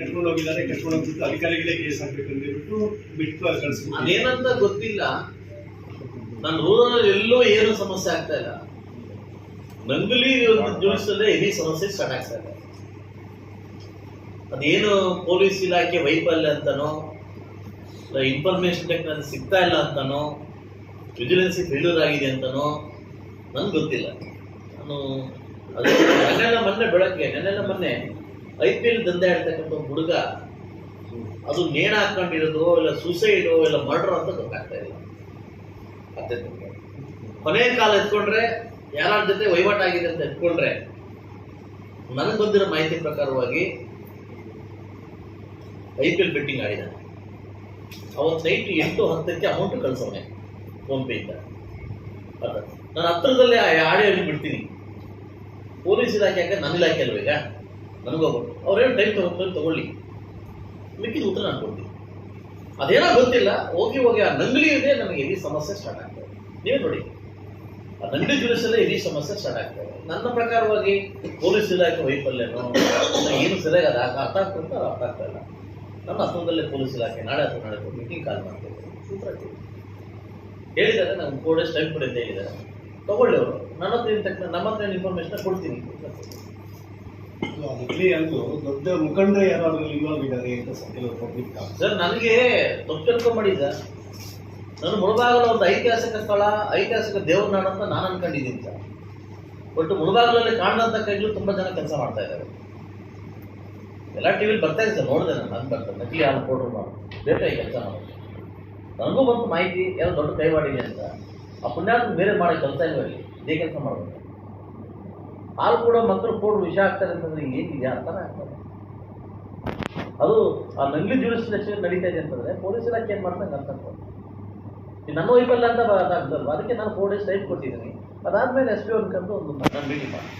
ಕರ್ಕೊಂಡು ಹೋಗಿದ್ದಾರೆ, ಕಟ್ಕೊಂಡು ಹೋಗ್ಬಿಟ್ಟು ಅಧಿಕಾರಿಗಳೇ ಕೇಸ್ ಹಾಕ್ಬೇಕು ಅಂತ ಹೇಳ್ಬಿಟ್ಟು ಬಿಟ್ಟು ಗೊತ್ತಿಲ್ಲ. ನಾನು ರೂರಲ್ ಎಲ್ಲೂ ಏನು ಸಮಸ್ಯೆ ಆಗ್ತಾ ಇಲ್ಲ. ನಂಗಲಿ ಜೋಡಿಸಲ್ಲೇ ಹೆವಿ ಸಮಸ್ಯೆ ಸ್ಟಾರ್ಟ್ ಆಗ್ತಾ ಇದೆ. ಅದೇನು ಪೊಲೀಸ್ ಇಲಾಖೆ ವೈಫಲ್ಯ ಅಂತನೋ ಇನ್ಫಾರ್ಮೇಶನ್ ಟೆಕ್ನಾಲಜಿ ಸಿಗ್ತಾ ಇಲ್ಲ ಅಂತನೋ ವಿಜಿಲೆನ್ಸಿ ಫೇಲ್ಯೂರ್ ಆಗಿದೆ ಅಂತನೋ ನನ್ಗೆ ಗೊತ್ತಿಲ್ಲ. ನಾನು ಅದೇ, ನೆನ್ನೆಲ್ಲ ಮೊನ್ನೆ ಬೆಳಗ್ಗೆ, ನೆನ್ನೆಲ್ಲ ಮೊನ್ನೆ ಐ ಪಿ ಎಲ್ ದಂಧೆ ಆಡ್ತಕ್ಕಂಥ ಹುಡುಗ, ಅದು ನೇಣ ಹಾಕೊಂಡಿರೋದು ಇಲ್ಲ ಸೂಸೈಡು ಇಲ್ಲ ಮರ್ಡರ್ ಅಂತ ಗೊತ್ತಾಗ್ತಾ ಇಲ್ಲ. ಕೊನೆ ಕೊನೆಯ ಕಾಲ ಎತ್ಕೊಂಡ್ರೆ ಯಾರ ಜೊತೆ ವಹಿವಾಟು ಆಗಿದೆ ಅಂತ ಎತ್ಕೊಂಡ್ರೆ, ನನಗೆ ಬಂದಿರೋ ಮಾಹಿತಿ ಪ್ರಕಾರವಾಗಿ ಐ ಪಿ ಎಲ್ ಬೆಟ್ಟಿಂಗ್ ಆಡಿದ್ದಾನೆ ಅವತ್ತು ನೈಟ್ ಎಂಟು ಹತ್ತಕ್ಕೆ ಅಮೌಂಟ್ ಕಳ್ಸೋನೆ ಫೋನ್ಪೇಯಿಂದ ನಾನು ಹತ್ರದಲ್ಲೇ ಆ ಆಡಿಯೋಲಿ ಬಿಡ್ತೀನಿ. ಪೊಲೀಸ್ ಇಲಾಖೆ ಯಾಕೆ? ನನ್ನ ಇಲಾಖೆ ಅಲ್ವ ಈಗ? ನನಗೋಗ್ಬಿಟ್ಟು ಅವ್ರೇನು ಟೈಮ್ ತಗೊಂಡು ತಗೊಳ್ಳಿ. ಮಿಕ್ಕಿದ ಉತ್ತರ ನಾನು ಕೊಡ್ತೀನಿ. ಅದೇನೋ ಗೊತ್ತಿಲ್ಲ, ಹೋಗಿ ಹೋಗಿ ಆ ನಂಗಲಿ ಇದೆ ನನಗೆ ಎಲ್ಲಿ ಸಮಸ್ಯೆ ಸ್ಟಾರ್ಟ್ ಆಗ್ತದೆ. ನೀವು ನೋಡಿ. ಆ ನಂಗಲಿ ಜುಡಿಸಲ್ಲೇ ಎಲ್ಲಿ ಸಮಸ್ಯೆ ಸ್ಟಾರ್ಟ್ ಆಗ್ತದೆ. ನನ್ನ ಪ್ರಕಾರವಾಗಿ ಪೊಲೀಸ್ ಇಲಾಖೆ ವೈಫಲ್ಯನೋ ಏನು ಸರಿಯಾಗಿ ಅದು ಅರ್ಥ ಆಗ್ತದೆ ಅಂತ ಅರ್ಥ ಆಗ್ತಾ ಇಲ್ಲ. ನನ್ನ ಹತ್ರದಲ್ಲೇ ಪೊಲೀಸ್ ಇಲಾಖೆ ನಾಳೆ ಅಥವಾ ನಾಳೆ ಮೀಟಿಂಗ್ ಕಾಲ್ ಮಾಡ್ತೇವೆ. ಹೇಳಿದ್ದಾರೆ, ನಮ್ಗೆ ಫೋರ್ ಡೇಸ್ ಟೈಮ್ ಕೊಡಿದ್ದೆ ಹೇಳಿದ್ದಾರೆ ತಗೊಳ್ಳಿ ಅವರು. ನನ್ನ ಹತ್ರ ತಕ್ಕ ನಮ್ಮ ಹತ್ರ ಇನ್ಫಾರ್ಮೇಶನ್ ಕೊಡ್ತೀನಿ. ದೊಡ್ಡ ಮುಖಂಡರು ಯಾರು ಅದ್ರಲ್ಲಿ ಅಂತ ಕೆಲವು ಪಬ್ಲಿಕ್ ಸರ್, ನನಗೆ ತಪ್ಪು ಸರ್ ನಾನು ಮುಳಬಾಗಲ ಒಂದು ಐತಿಹಾಸಿಕ ಸ್ಥಳ, ಐತಿಹಾಸಿಕ ದೇವ್ರ ನಾಡು ಅಂತ ನಾನು ಅನ್ಕೊಂಡಿದ್ದೀನಿ ಸರ್. ಬಟ್ ಮುಳಬಾಗಲಲ್ಲಿ ಕಾಣದಂತ ಕೈಗಳು ತುಂಬಾ ಜನ ಕೆಲಸ ಮಾಡ್ತಾ ಇದ್ದಾರೆ. ಎಲ್ಲ ಟಿವಿಲಿ ಬರ್ತಾ ಇದೆ ಸರ್, ನೋಡಿದೆ ನಾನು ನನ್ಗೆ ಬರ್ತದೆ ನಕಲಿ ಯಾರು ಕೊಡ್ರು ಮಾಡಿ. ಬೇಕಾಗಿ ಕೆಲಸ ಮಾಡೋದು? ನನಗೂ ಬಂತು ಮಾಹಿತಿ, ಯಾರು ದೊಡ್ಡ ಕೈ ಮಾಡಿದೆ ಅಂತ. ಆ ಪುಣ್ಯಾತ್ಮ ಬೇರೆ ಮಾಡಿ ಕೆಲಸ ಇಲ್ವಲ್ಲಿ ಇದೇ ಕೆಲಸ ಮಾಡಬೇಕು. ಹಾಲು ಕೂಡ ಮಕ್ಕಳು ಕೊಡ್ರು ವಿಷ ಆಗ್ತಾರೆ ಅಂತಂದ್ರೆ ಏನಿದೆ ಅಂತ ಆಗ್ತದೆ ಅದು ಆ ನಂಗಿ ಜುಡಿಸ್ಲೇಷನ್ ನಡೀತಾ ಇದೆ ಅಂತಂದ್ರೆ ಪೊಲೀಸ್ ಇಲಾಖೆ ಏನು ಮಾಡ್ದಂಗೆ ಅರ್ಥ ನನ್ನ ವೈಫಲ್ಯ ಅಂತ ಅದಕ್ಕೆ ನಾನು ಫೋರ್ ಡೇಸ್ ಕೊಟ್ಟಿದ್ದೀನಿ. ಅದಾದ್ಮೇಲೆ ಎಸ್ ಪಿ ಅನ್ಕೊಂಡು ಒಂದು ಮೀಟಿಂಗ್ ಮಾಡಿ